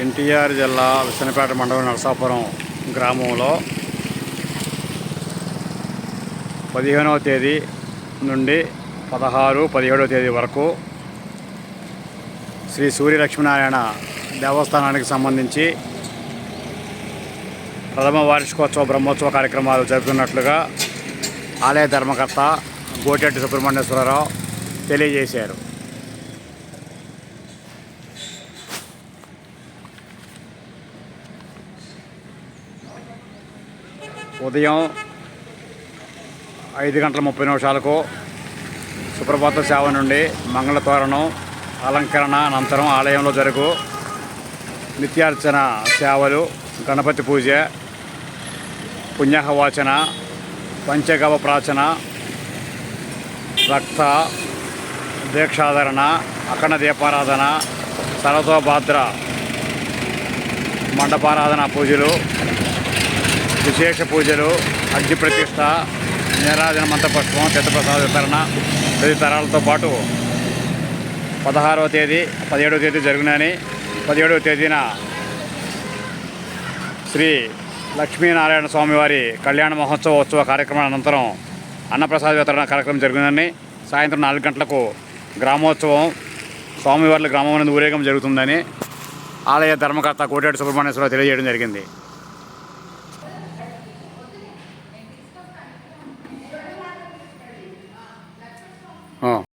ఎన్టీఆర్ జిల్లా విసనపేట మండలం నరసాపురం గ్రామంలో పదిహేనవ తేదీ నుండి పదహారు పదిహేడవ తేదీ వరకు శ్రీ సూర్యలక్ష్మీనారాయణ దేవస్థానానికి సంబంధించి ప్రథమ వార్షికోత్సవ బ్రహ్మోత్సవ కార్యక్రమాలు జరుపుతున్నట్లుగా ఆలయ ధర్మకర్త గోటెట్టి సుబ్రహ్మణ్యేశ్వరరావు తెలియజేశారు. ఉదయం ఐదు గంటల ముప్పై నిమిషాలకు సుప్రభాత సేవ నుండి మంగళతోరణం అలంకరణ అనంతరం ఆలయంలో జరుగు నిత్యార్చన సేవలు గణపతి పూజ పుణ్యహవాచన పంచగవ ప్రాచన రక్త దీక్షాధరణ అఖండ దీపారాధన సరస్వభాద్ర మండపారాధన పూజలు విశేష పూజలు అగ్ని ప్రతిష్ట నీరాజన మంత్రపుష్పం చిత్తప్రసాద వితరణ తదితరాలతో పాటు పదహారవ తేదీ పదిహేడవ తేదీ జరిగినని పదిహేడవ తేదీన శ్రీ లక్ష్మీనారాయణ స్వామివారి కళ్యాణ మహోత్సవ ఉత్సవ కార్యక్రమం అనంతరం అన్నప్రసాద వితరణ కార్యక్రమం జరిగిందని సాయంత్రం నాలుగు గంటలకు గ్రామోత్సవం స్వామివార్ల గ్రామం అనేది ఊరేగం జరుగుతుందని ఆలయ ధర్మకర్త కోటేటి సుబ్రహ్మణ్యేశ్వరరావు తెలియజేయడం జరిగింది.